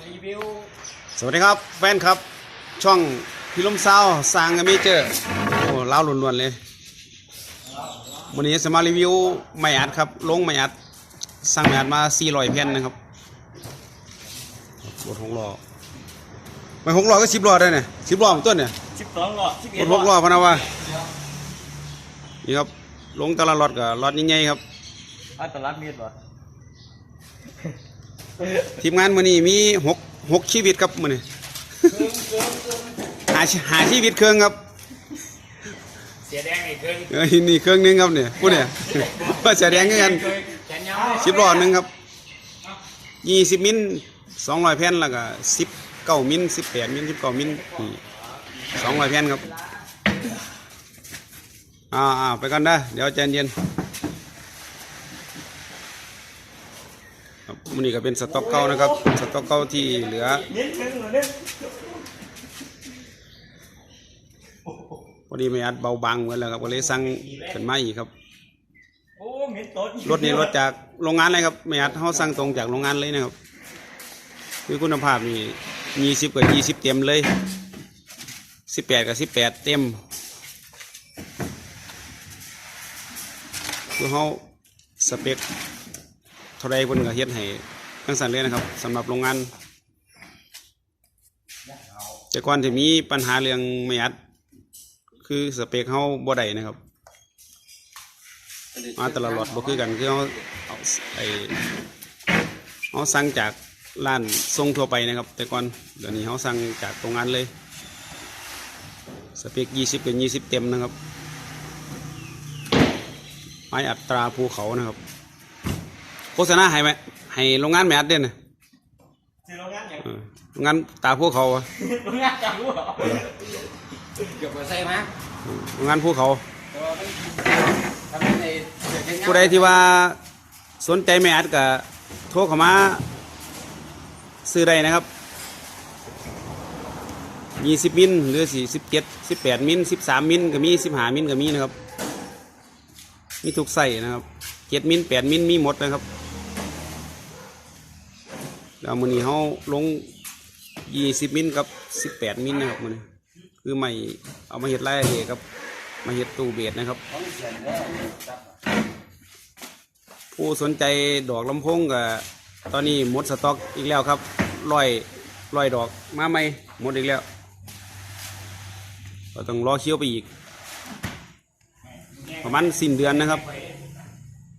รีวิว สวัสดีครับแฟนครับ ช่องพิลมซาวสร้างอเมเจอร์โอ้เล่าวล้วนๆเลยวันนี้จะมารีวิวไม้อัดครับ ลงไม้อัดสั่งไม้อัดมา400แผ่นนะครับบทหกล้อไม่หกล้อก็สิบล้อได้เนี่ยสิบล้อมันต้นเนี่ยสิบสองหลอดสิบบเอ็ดทหกล้อพะนะว่านี่ครับลงแต่ละรถกับรถใหญ่ๆครับอัตลักษณ์เมียดวะ ทีมงานมือนี้มีหกหกชีวิตครับมือนี้หาหาชีวิตเครื่องครับเสียแดงอีกครึ่งเอ้ยนี่เครื่องหนึงครับเนี่ยพูดเนี่ยว่าจะแดงกันสิบหลอดหนึ่งครับยี่สิบมิลสองร้อยแผ่นแล้วก็สิบเก้ามิลสิบแปดมิลสิบเก้ามิลสองร้อยแผ่นครับอ่าไปกันได้เดี๋ยวใจเย็นครับ มันนี้ก็เป็นสต็อกเก่านะครับ สต็อกเก่าที่เหลือเน้นนี่ยพอดีไม่อัดเบาบางเหมือนแล้วครับก็เลยสั่งเป็นไม้อีกครับรถนี้รถจากโรงงานเลยครับไม่อัดเขาสั่งตรงจากโรงงานเลยนะครับคือคุณภาพนี่ยี่สิบกับยี่สิบเต็มเลยสิบแปดกับสิบแปดเต็มคือเขาสเปค ท่าไรคนก็เฮ็ดให้ทั้งสันเลยนะครับสำหรับโรงงานแต่ก่อนจะมีปัญหาเรื่องไม่อัด คือสเปคเขาบ่ได้นะครับ มาแต่ละหลอดบ่คือกันคือเขาเอาไอเขาสั่งจากร้านส่งทั่วไปนะครับ แต่ก่อนเดี๋ยวนี้เขาสั่งจากโรงงานเลยสเปคยี่สิบเป็นยี่สิบเต็มนะครับไม้อัตราภูเขานะครับ โฆษณาให้ไหมให้โรงงานแมอัดเด่นนะสิโรงงานอย่างเออโรงงานตาภูเขาอะโรงงานจังรู้เหรอเกี่ยวกับไส้มาเออโรงงานภูเขา แต่ว่ามันทำให้ในเกิดเป็นงานผู้ใดที่ว่าสนใจแม่อัดก็โทรเข้ามาซื้อได้นะครับยี่สิบมิลหรือสี่สิบเจ็ดสิบแปดมิลสิบสามมิลก็มีสิบห้ามิลก็มีนะครับ มีทุกไส้นะครับ เจ็ดมิลแปดมิลมีหมดนะครับแล้วมือนี้เขาลงยี่สิบมิลกับสิบแปดมิลนะครับมือนี้คือไม่เอามาเห็ดไร่เลยครับ มาเห็ดตู้เบียดนะครับ ผู้สนใจดอกลำโพงก็ตอนนี้หมดสต็อกอีกแล้วครับร้อยร้อยดอกมาใหม่หมดอีกแล้วก็ต้องรอเคี้ยวไปอีก ประมาณสิ้นเดือนนะครับ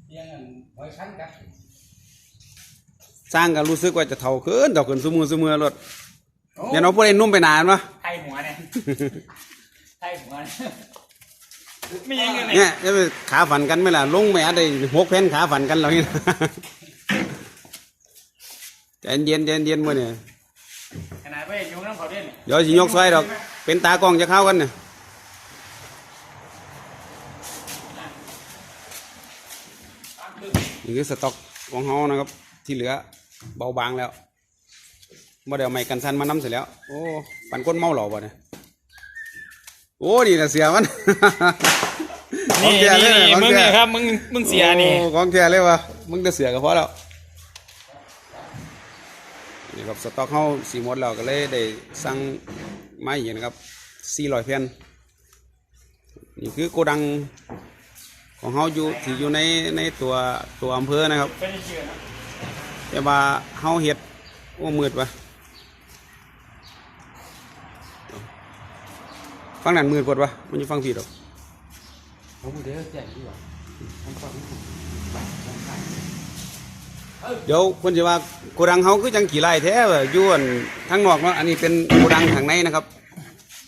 เลี้ยงกันไว้ชั้นกัน สร้างก็รู้สึกว่าจะเท่าขึ้นเท่าขึ้นสมือสมือรถอย่าเอาพวกไอ้นุ่มไปนานวะไทยหัวเนี่ยไทยหัวเนี่ยมียังไงเนี่ยจะไปขาฝันกันไหมล่ะลงไม่อะไรหกแผ่นขาฝันกันเราเนี่ยใจเย็นใจเย็นมื่อเนี่ยขนาดไปยุ่งน้ำเขาเด่นเดี๋ยวสิยกซอยดอก เป็นตากล้องจะเข้ากันเนี่ยนี่คือสต็อกของเฮานะครับที่เหลือ เบาบางแล้วมาเดี๋ยวไม่กันสันมาน้ำเสร็จแล้ว โอ้ปันก้นเมาเหล่าบ่เนี่ยโอ้นี่นะเสียมันนี่ของแท้นี่เลยนี่ของมึงแท้เนี่ยครับมึงมึงเสียนี่ โอ้ของแท้เลยวะมึงจะเสียก็พอแล้วนี่ครับสต็อกเฮาสีหมดแล้วก็เลยได้สั่งไม้อีกนะครับ400แผ่นนี่คือโกดังของเฮาอยู่ที่อยู่ในในตัวตัวอำเภอนะครับเป็นเชื่อนะ แต่ว่าเฮาเฮ็ดโอ้มืดวะฟังนั่นมืดปวดวะมันอยู่ฟังผิดหรอกเดี๋ยวแจ้งดีกว่าผมฟังเดี๋ยวคนจะว่าโกดังเฮาคือจังกี่ไร่แท้วะอยู่อันทางนอกเนาะอันนี้เป็นโกดังข้างในนะครับ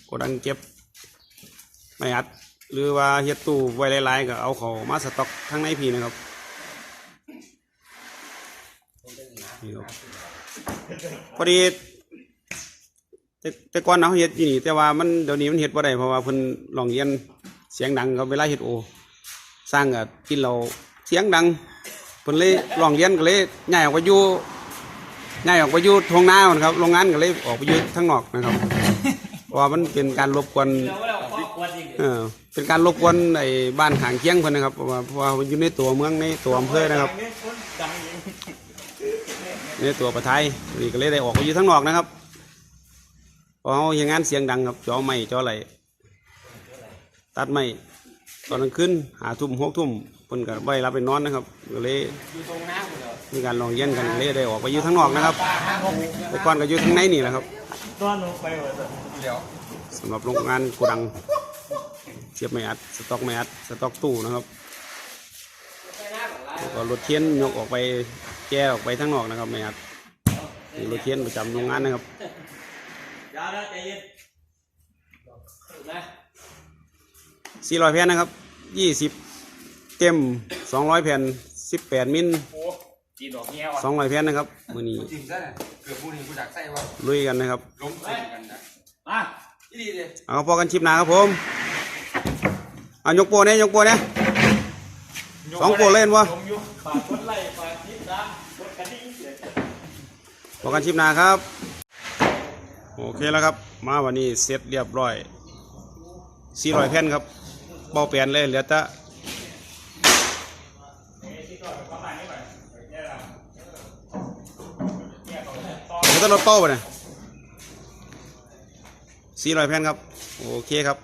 โกดังเก็บไม่อัด หรือว่าเฮ็ดตู้ไว้หลายๆก็เอาเขามาสต็อกข้างในพี่นะครับ นี่ครับพอดีแต่แต่ก่อนเราเฮ็ดยู่นี่แต่ว่ามันเดี๋ยวนี้มันเฮ็ดบ่ได้เพราะว่าเพิ่นร้องเรียนเสียงดังครับเวลาเฮ็ดโอ สร้างก็กินเราเสียงดังเพิ่นเลยร้องเรียนก็เลยย้ายออกไปอยู่ย้ายออกไปอยู่ทงนาครับโรงงานก็เลยออกไปอยู่ทางนอกนะครับ เพราะว่ามันเป็นการรบกวนเราก็เราครอบครัวจริงเออเป็นการรบกวนไอ้บ้านขางเคียงเพิ่นนะครับเพราะว่าเพราะว่าอยู่ในตัวเมืองในตัวอำเภอนะครับ นในตัวประไทยนี่ก็เลยได้ออกไปอยู่ทั้งนอกนะครับเพราะเขาเฮ็ดงานเสียงดังครับจอไม้จอไหลตัดไม้ตอนกลางคืนหาทุ่มหกทุ่มเพิ่นก็ไว้รับไปนอนนะครับก็เล่มีการลองเย็นกันเลยได้ออกไปอยู่ทั้งนอกนะครับปลาห้าหกแต่ก่อนก็อยู่ทั้งในนี่แหละครับนอนลงไปเดี๋ยวสำหรับโรงงานโกดังเสียบไม่อัดสต็อกไม่อัดสต็อกตู้นะครับแล้วก็รถเทียนยกออกไป แก้ออกไปทั้งนอกนะครับไม่อัดนี่รถเทียนประจำโรงงานนะครับยาวนะใจเย็นนะ400แผ่นนะครับ20เต็ม200แผ่น18มิลโอ้จีนดอกเงี้ยวอะ200แผ่นนะครับมื้อนี้จริงซะเนี่ยเกือบพูดนี่กูอยากใส่ว่าลุยกันนะครับล้มเส้นกันนะมาที่ดีเลยเอาพอกันชิปหนาครับผมเอายกโปรเนี่ยยกโปรเนี่ยสองโปรเล่นวะ พอกันชิปนาครับ โอเคแล้วครับ มาวันนี้เสร็จเรียบร้อย400แผ่นครับเบาเปลี่ยนเลยเหลือแต่เหลือแต่รถป้าไปเนี่ย400แผ่นครับ โอเคครับ